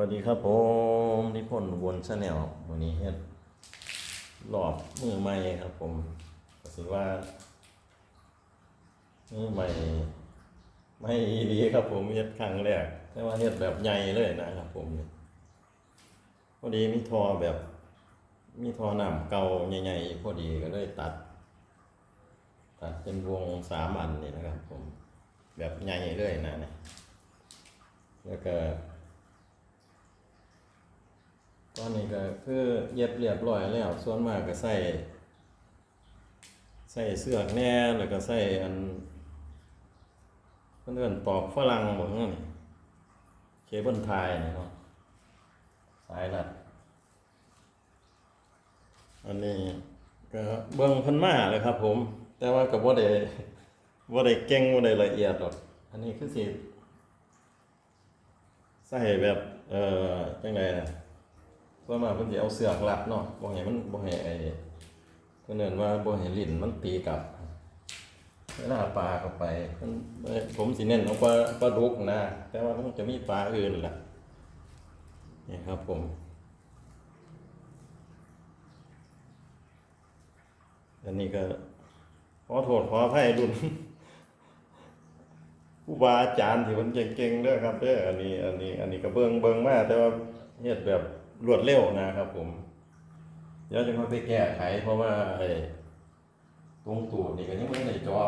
วัสดีครับผมนิพนธ์วนชาแนลวันนี้เฮ็ดหลอบมือใหม่ครับผมก็สิว่ามือใหม่ไม่ดีครับผมเฮ็ดครั้งแรกแต่ว่าเฮ็ดแบบใหญ่เลยนะครับผมพอดีมีทอแบบ มีทอหน้ำเก่าใหญ่ๆพอดีก็เลยตัด ตัดเป็นวงสามอันนี่นะครับผมแบบใหญ่เลยนะเนี่ยแล้วก็ อนนี้ก็คือเย็บเรียบร้อยแล้วส่วนมากก็ใส่ใส่เสื้อแน่แล้วก็ใส่อันเพื่อนๆตอกฝรั่งบอกงั้นนี่เคเบิลไทยนี่เนาะสายรัดอันนี้ก็เบิ่งพิ่นมาเลยครับ ผม แต่ว่าก็บ่ได้บ่าได้เก่งบ่าได้ละเอียดหรอกอันนี้คือสิใส่แบบ เอ่อจังไดนะ ส่วนมากเพิ่นสิเอาเสือกรัดเนาะบ่ให้มันบ่ให้ไอ้เพิ่นเอิ้นว่าบ่ให้ลิ้นมันตีกลับเวลาปลาเข้าไปเพิ่นผมสิเน้นเอาปลาปลาดุกนะ แต่ว่ามันจะมีปลาอื่นล่ะนี่ครับผมอันนี้ก็ขอโทษขออภัยรุ่นผู้บาอาจารย์ที่มันเก่งๆเด้อครับเด้ออันนี้ อันนี้ อันนี้ก็เบิ่งเบิ่งมาแต่ว่าเฮ็ดแบบ รวดเร็วนะครับผม เดี๋ยวจะมาไปแก้ไข เพราะว่าไอ้ตรงตูดนี่ก็ยังไม่ได้จอ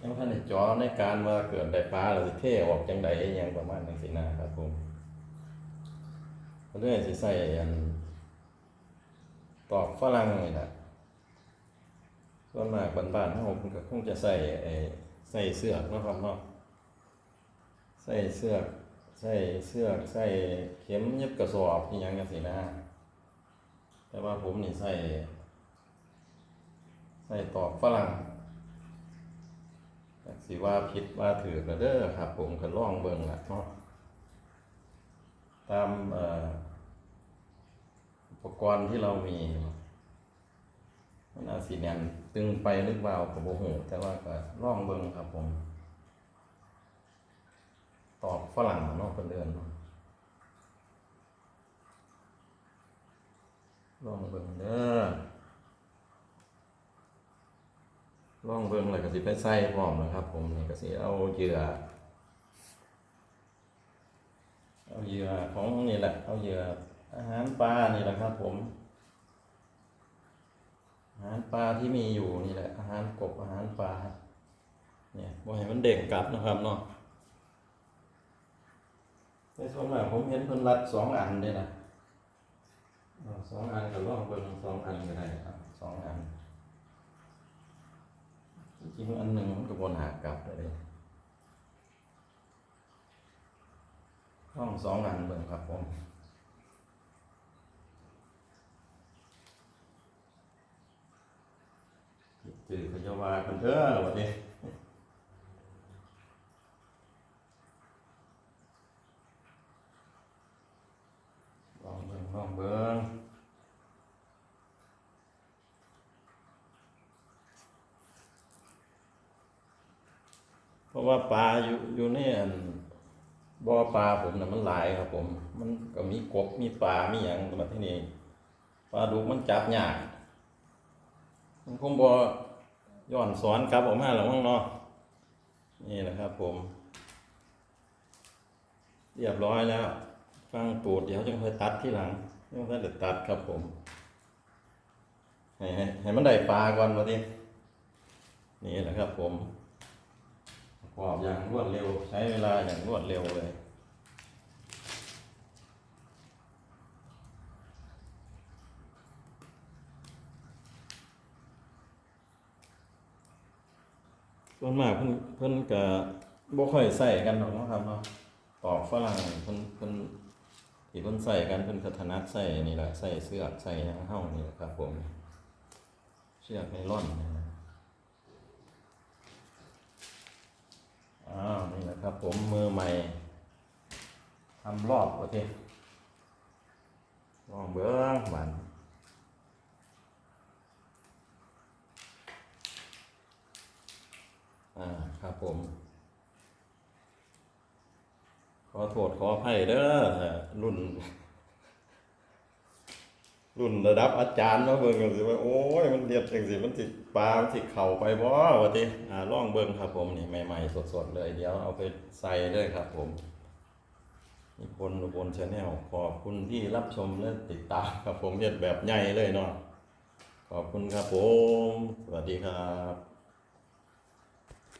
ยังไม่ได้จอในการว่าเกิดได้ปลาแล้วสิเท่ออกจังใดยังประมาณนั้นสินะครับผมก็เลยสิใส่อันตอกฝรั่งนี่นะส่วนมากบ้านๆเฮาเพิ่นก็คงจะใส่ไอ้ใส่เสือกนาะครับเนาะใส่เสือก ใส่เสือใส่เข็มเย็บกระสอบที่ยังกันสินะ แต่ว่าผมนี่ใส่ใส่ตอกฝรั่งสิว่าผิดว่าถือกระเด้อครับ ผมก็ล่องเบิ่งละเนาะตามอุปกรณ์ที่เรามีมันอาจสีแนนตึงไปหรือเปล่ากับโบหูแต่ว่าก็ล่องเบิ่งครับผม ตอกฝรั่งเนาะคนเดินเนาะลองเบิ่งเด้อลองเบิ่งแล้วก็สิไปใส่พร้อมนะครับ ผมนี่ก็สิเอาเหยื่อเอาเหยื่อของนี่แหละ เอาเหยื่ออาหารปลานี่แหละครับผมอาหารปลาที่มีอยู่นี่แหละอาหารกบอาหารปลาเนี่ยบ่ให้มันเด้งกลับนะครับเนาะ ในส่วนมากผมเห็นเพิ่นรัดสองอันเด้นะสองอันก็ลองเบิ่งสองอันก็ได้ครับสองอันจริงอันหนึ่งมันก็บ่หนากลับเลยห้องสองอันเบิ่งครับผมตื่นพยาว่ากันเถอะวันนี้ ลองเบิ่งลองเบิ่งเพ ราะว่าปลาอยู่อยู่ในอันบ่อปลาผมน่ะมันหลายครับ ผม มันก็มีกบมีปลามีหยังแบบที่นี่ปลาดุกมันจับยากมันคงบ่ย้อนสอนครับออกมาหรอกมั้งเนาะนี่แหละครับ ผม เรียบร้อยแล้วฟังตูดเดี๋ยวจะค่อยตัดที่หลังยังไม่ได้ตัดครับผมให้ให้ให้มันได้ปลาก่อนมาดินี่แหละครับ ผม รอบอย่างรวดเร็ว ใช้เวลาอย่างรวดเร็วเลย ส่วนมากเพิ่นเพิ่นก็บ่ค่อยใส่กันหรอกเนาะครับเนาะตอกฝรั่งเพิ่นเพิ่นที่เพิ่นใส่กันเพิ่นก็ถนัดใส่นี่แหละใส่เสื้อใส่หยังเฮานี่แหละครับผมเชือกไนล่อนนี่นะ อ้าวนี่แหละครับ ผมมือใหม่ทำรอบโอเคลองเบิ่งหวานอ่าครับผม ขอโทษขออภัยเด้อรุ่น รุ่นระดับอาจารย์มาเบิ่งกันสิว่าโอ้ยมันเรียดจังสิมันสิปลามันสิเข่าไปบ่ว่าติอ่าล่องเบิ่งครับผมนี่ใหม่ๆสดๆเลย เดี๋ยวเอาไปใส่เลยครับผมนี่คนอุบลชาแนลขอบคุณที่รับชมและติดตามครับผมเฮ็ดแบบใหญ่เลยเนาะขอบคุณครับผม สวัสดีครับ